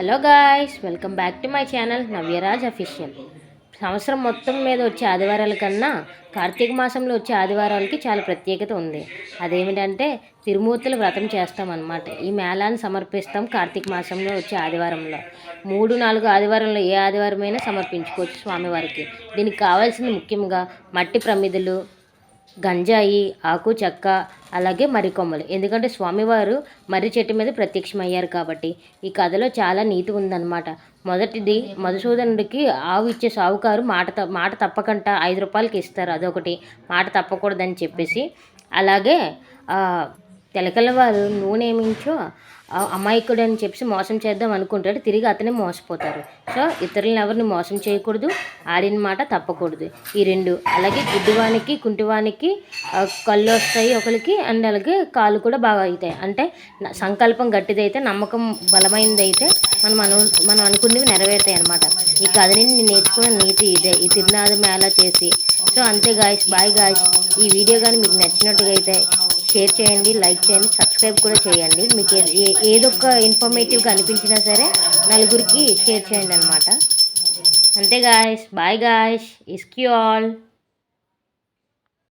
Hello guys welcome back to my channel Navyaraj official. సంవత్సరం మొత్తం మీద వచ్చే ఆదివారాల కన్నా కార్తీక మాసంలో వచ్చే ఆదివారాలకి చాలా ప్రత్యేకత ఉంది. అదేమిటంటే తిరుమూర్తులు వ్రతం చేస్తామన్నమాట. ఈ మేళాన్ని సమర్పిస్తాం కార్తీక మాసంలో వచ్చే ఆదివారంలో. మూడు నాలుగు ఆదివారంలో ఏ ఆదివారమైనా సమర్పించుకోవచ్చు స్వామివారికి. దీనికి కావాల్సింది ముఖ్యంగా మట్టి ప్రమిదలు గంజాయి ఆకు చెక్క అలాగే మరికొమ్మలు ఎందుకంటే స్వామివారు మర్రి చెట్టు మీద ప్రత్యక్షమయ్యారు కాబట్టి ఈ కథలో చాలా నీతి ఉందన్నమాట. మొదటిది మధుసూదనుడికి ఆవు ఇచ్చే సావుకారు మాట మాట తప్పకుండా ఐదు రూపాయలకి ఇస్తారు. అదొకటి. మాట తప్పకూడదని చెప్పేసి. అలాగే తెలకలవారు వారు నూనె ఏమించో అమాయకుడు అని చెప్పి మోసం చేద్దాం అనుకుంటాడు. తిరిగి అతనే మోసపోతారు సో ఇతరులను ఎవరిని మోసం చేయకూడదు ఆడిన మాట తప్పకూడదు. ఈ రెండు అలాగే గుడ్డివానికి కుంటివానికి కళ్ళు వస్తాయి ఒకరికి అండ్ అలాగే కాళ్ళు కూడా బాగా అవుతాయి. అంటే సంకల్పం గట్టిదైతే నమ్మకం బలమైనదైతే మనం అను మనం అనుకున్నవి నెరవేరుతాయి అనమాట ఈ కథని నేను నేర్చుకున్న నీతి ఇదే. ఈ తిరునాథం మేళ చేసి. సో అంతే గాయస్ బాయ్ గాయస్. ఈ వీడియో కానీ మీకు నచ్చినట్టుగా అయితే షేర్ చేయండి లైక్ చేయండి సబ్స్క్రైబ్ కూడా చేయండి. మీకు ఏదొక ఇన్ఫర్మేటివ్గా అనిపించినా సరే నలుగురికి షేర్ చేయండి అనమాట అంతే గాయస్ బాయ్ గాయస్ ఇస్క్యూ ఆల్